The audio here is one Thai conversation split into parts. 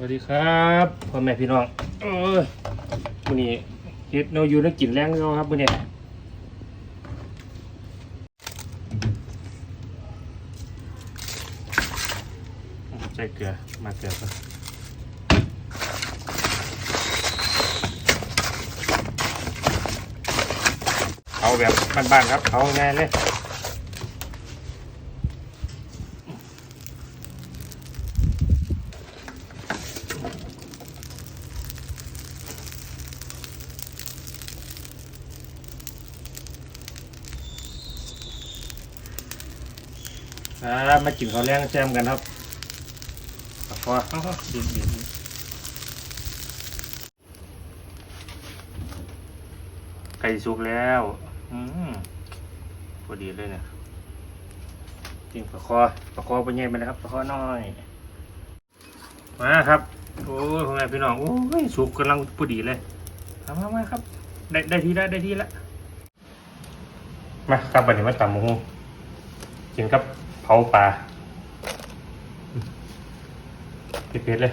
วัสดีครับพ่อแม่พี่น้องเออวันนี้เฮ็ดเราอยู่แล้วกินแรงเราครับวันนี้ใส่เกลือมาเกลือก่อนเอาแบบบ้านๆครับเอาง่ายเลย ครับมากินข้าวแรงแซมกันครับขอบคุณครับดีดีดีไก่สุกแล้วอืมพอดีเลยเนี่ยกินปลาคอปลาคอเป็นไงไปนะครับปลาคอน้อย มาครับ โอ้ยพ่อแม่พี่น้องโอ้ยสุกกำลังพอดีเลยมามามาครับ ได้ได้ทีได้ได้ทีละมาครับวันนี้มาตำหมูกินกับ เผาปลาเผ็ดๆเลย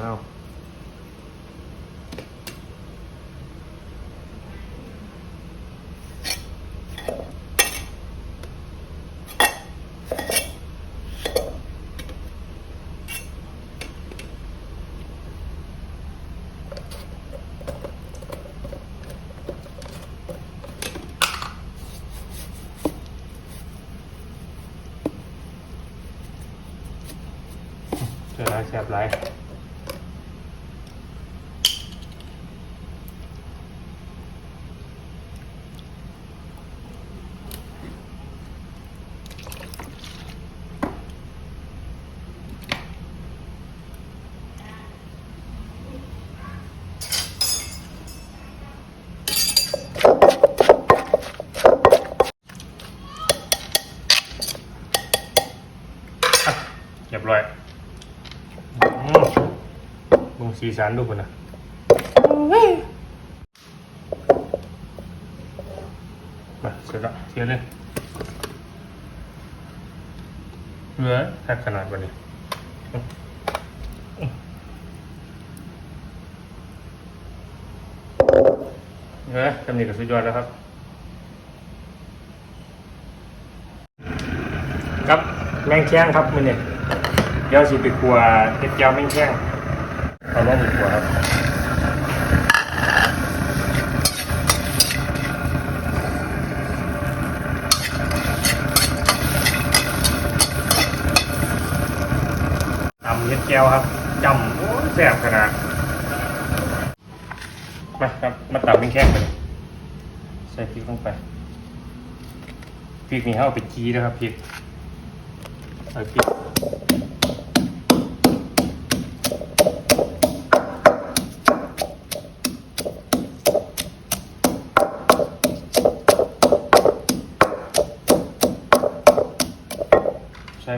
ว้าว เจอแล้วแซบไรอะเรียบร้อยอืมมึง สีสันดูคนนะมาเสร็จแล้วเทียนเลยเหลือแค่ขนาดวันนี้เหลือจำนี้ก็สุดยอดแล้วครับ ครับแมงแข้งครับมือเนี่ยเดี๋ยวสิไปครัวเห็ดเจียวแมงแข้งเอาลงไปครัวครับตำเห็ดเจียวครับจำแซ่บขนาดมาครับ มาตำแมงแข้งไปใส่พริกลงไปพริกนี่เอาไปจีนะครับพริกใส่พริก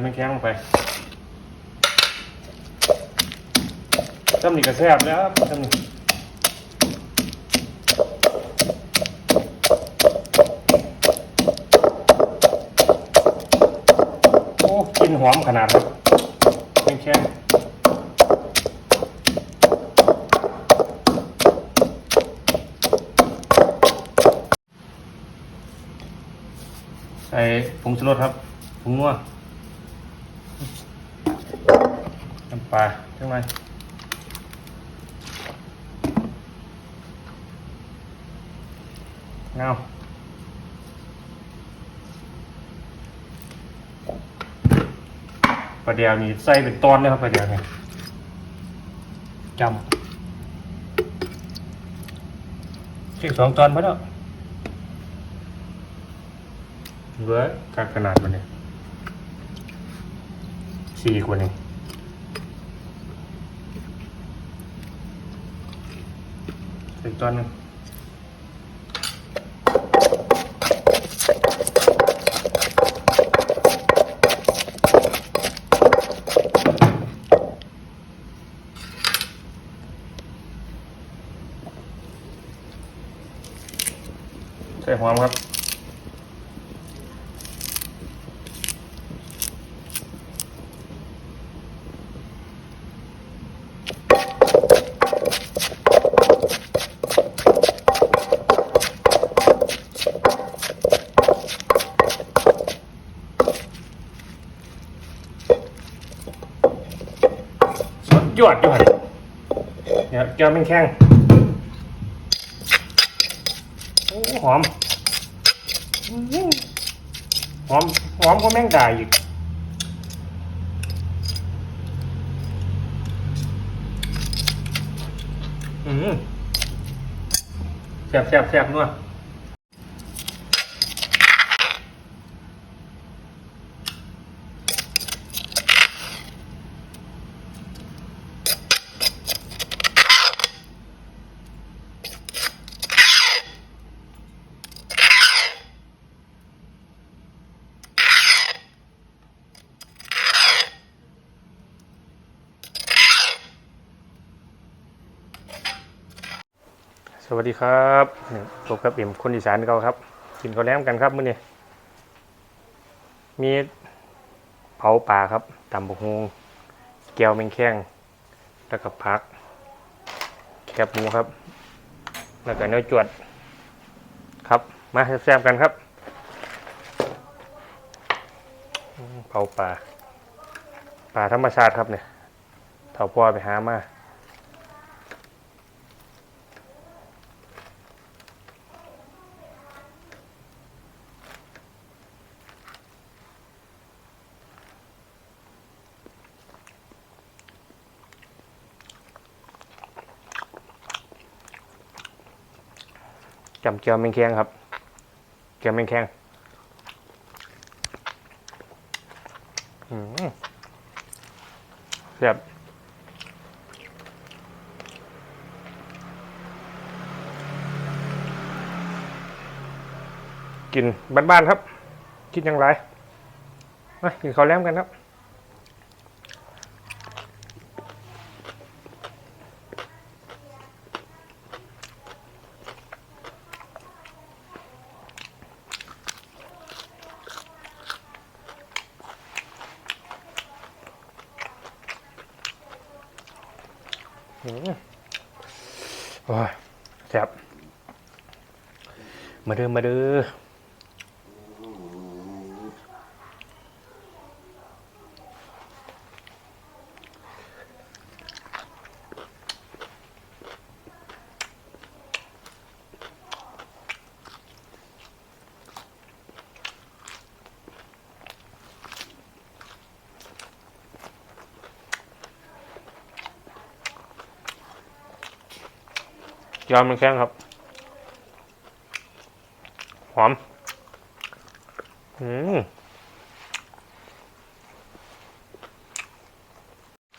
ใส่แมงแข้งลงไปจำนี่ก็แซ่บแล้วจำนี่โอ้กินหอมขนาดครับแมงแข้งใส่ผงชูรสครับผงนัว น้ำปลาใช่ไหมเงาปลาเดี๋ยวนี่ใส่เป็นตอนเลยครับปลาเดี๋ยวนี่ยจำเช็คสองตอนพอแล้วเว้ยจากขนาดมันเนี่ยสี่กว่านี่ ตัวหนึ่งใส่หอมครับ สุดยอดเนี่ยแก้วเป็นแข้งโอ้หอม หอม หอมก็แม่งด่าอีกอืมแซ่บแซ่บแซ่บนัว สวัสดีครับนี่พบกับเอ็มคนอีสานเก่าครับ กินข้าวแล้มกันครับมื้อนี้มีเผาป่าครับตำบกฮงแก้วแมงแข้งแล้วก็ผัก แคบหมูครับ แล้วก็เนื้อจวด ครับ มาแซ่บๆกันครับเผาป่าป่าธรรมชาติครับเนี่ยเถาพ่อไปหามา เจียวแมงแคงครับเจียวแมงแคงอืมแซ่บกินบ้านๆครับกินอย่างไรมากินข้าวแล้มกันครับ อืมโอ้ยแซ่บมาเด้อมาเด้อยอมมันแข้งครับ อม อืม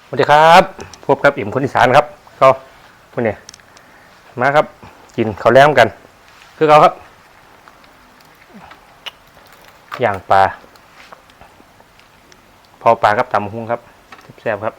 สวัสดีครับ พบกับอิ่มคนอีสานครับ ก็พวกนี้มาครับ กินข้าวแล้มกัน คือเขาครับ อย่างปลา พอปลากับตำหุ้งครับแซ่บครับ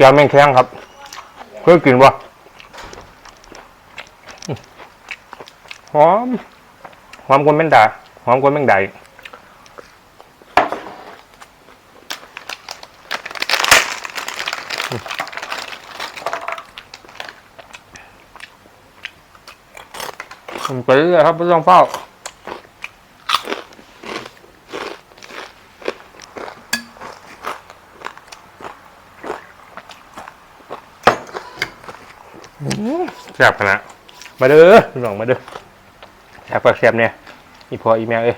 ก้วแม่งแข้งครับ เคยกินบ่อื้อหอม หอมกว่าแมงดา หอมกว่าแมงดาอีกอื้ออืมไปเรื่อยครับไม่ต้องเฝ้า แซ่บขนาดมาเด้อพี่น้องมาเด้อแซ่บปากแซ่บเนี่ยอีพออีแม่เอ้ย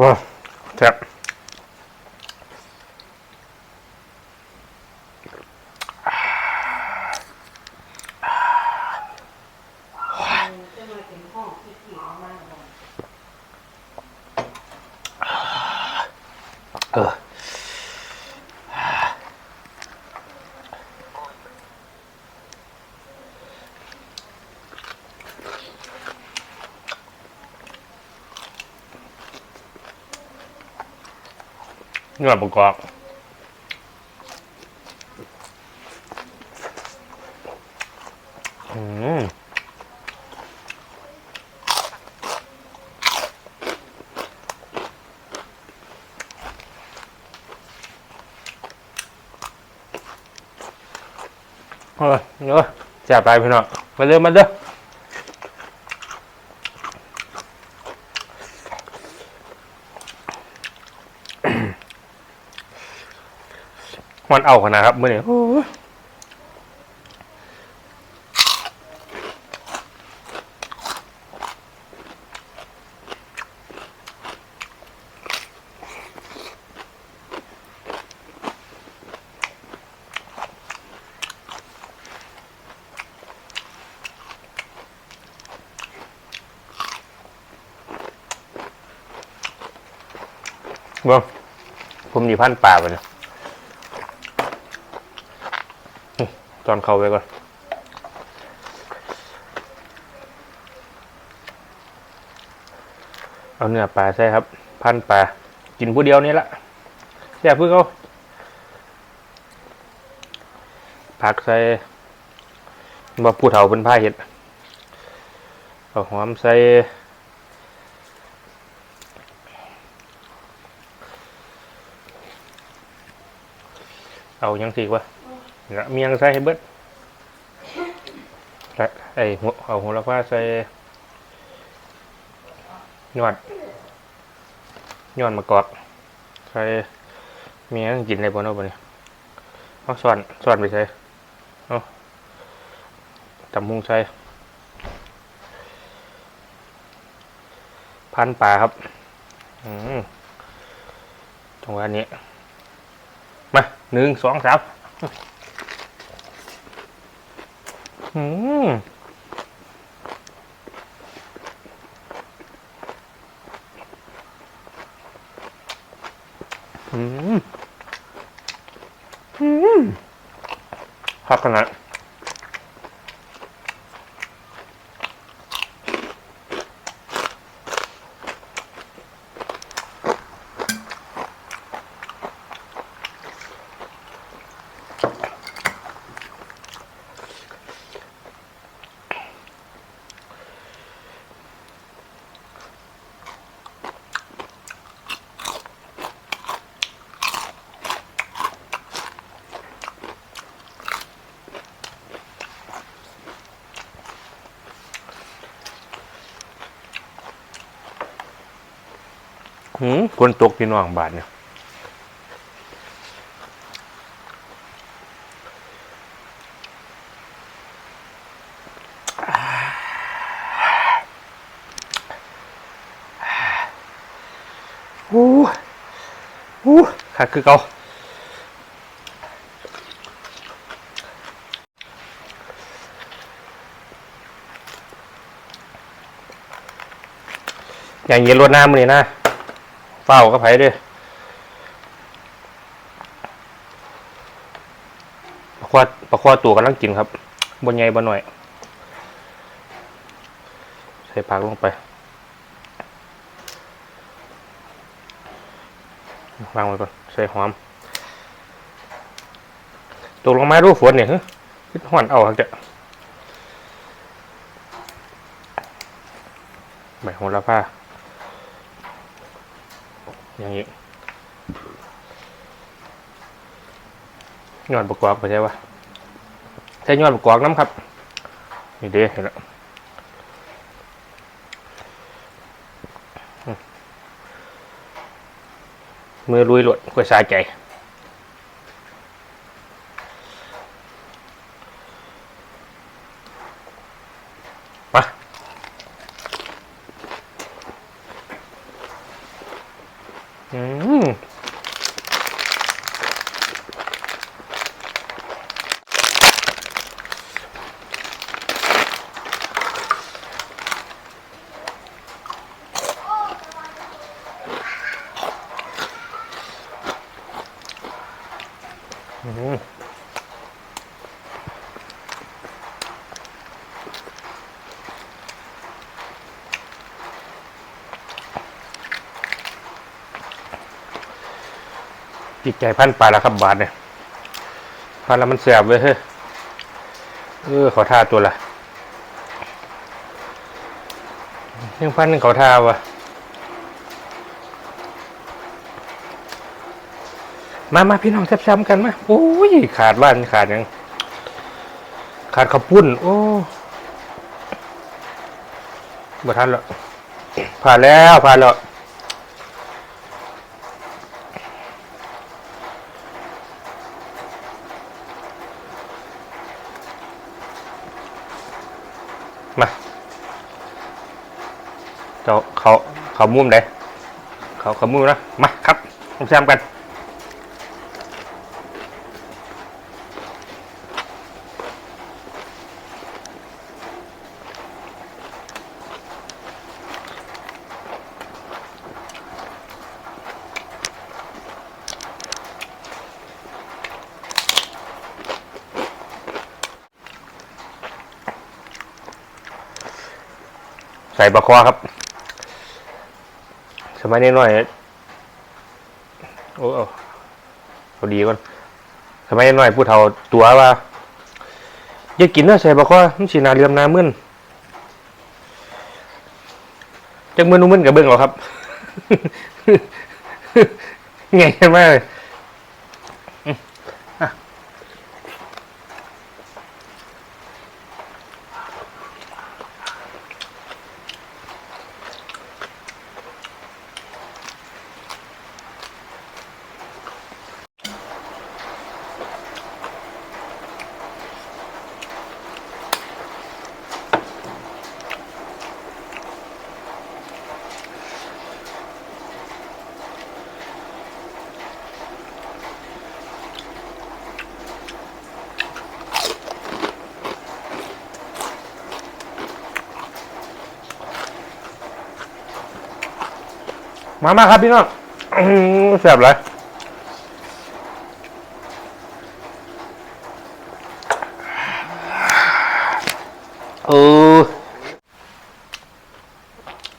ว้าแซ่บ จะมาถึงห้องที่ขี่มากเลย เออ เนื้อประกอบอืมเออเนอะจับไปพี่น้องมาเร็วมาเด้อ มันเอาขนาดครับมื่อนี้โอ้ยเบ้งผมดีพันป่าไปเนี่ย ตอนเข้าไปก่อนเอาเนื้อปลาใช่ครับ พันปลากินผู้เดียวนี่ละแซ่บเพื่อเขาผักใส่บ่ผู้เฒ่าเป็นผ้าเห็ดเอาหอมใส่เอายังสีวะ Dạ, เมียงใส่ให้เบิดและไอหัวเอาหัวละพาใส่ยอดยอดมะกอกใส่เมียงกินได้บ่เนาะบ่เนี่ยเอาส่วนส่วนไปใส่เอาตำมุงใส่พันปลาครับ อืมจังหวะนี้ มาหนึ่งสองสาม อืมอืมอืมครักขนาด หืมคนตกพี่น้องบาทเนี่ยอู้อู้ขาดคือเก่าอย่างเย็นรดน้ำเลยนะ เฝ้าก็ไผเด้วยปลาควาปลาควาตัวกำลังกินครับบนไงบนหน่อย ใส่ผักลงไปวางไว้ก่อนใส่หอมตกลงมาดูฝนเนี่ยฮึคิดห่อนเอาครับจะใบโหระพา อย่างนี้ยอดประกอบไปใช่ปะใช้ยอดประกอบน้ำครับ นี่เด้เห็นแล้วมมือลุยหลดกวยสาใจ จิตใจพันปลาแล้วครับบาทเนี่ยพันแล้วมันเสียบเว้ยเฮ้ยเออขอท่าตัวละยังพันหนึ่งขอท่าวะมามาพี่น้องแซ่บๆกันมาโอ้ยขาดบ้านขาดยัง ขาดข้าวปุ้น โอ้บ่ทันแล้วผ่านแล้วผ่านแล้ว มาเจ้าเขาเขามุมได้เขาเขามุมนะมาครับมาแซมกัน ใส่ปลาคอครับ สมัยนี้หน่อย โอ้เอาพอดีก่อนสมัยนี้หน่อยผู้เฒ่าตัวว่าอย่ากินเนื้อใส่ปลาคอมันสีนาเรียมนามึนจังมึนนุ่มึนกับเบิ้งเหรอครับ ไงกันมากเลย มามาครับพี่น้องอื้อหือแซ่บเลยเออ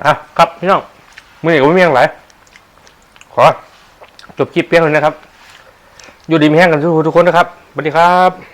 อะครับพี่น้องมือนี้ก็ไม่มีอย่างไรขอจบคลิปเพียงเท่านี้นะครับ อยู่ดีมีแห้งกันทุกทุกคนนะครับสวัสดีครับ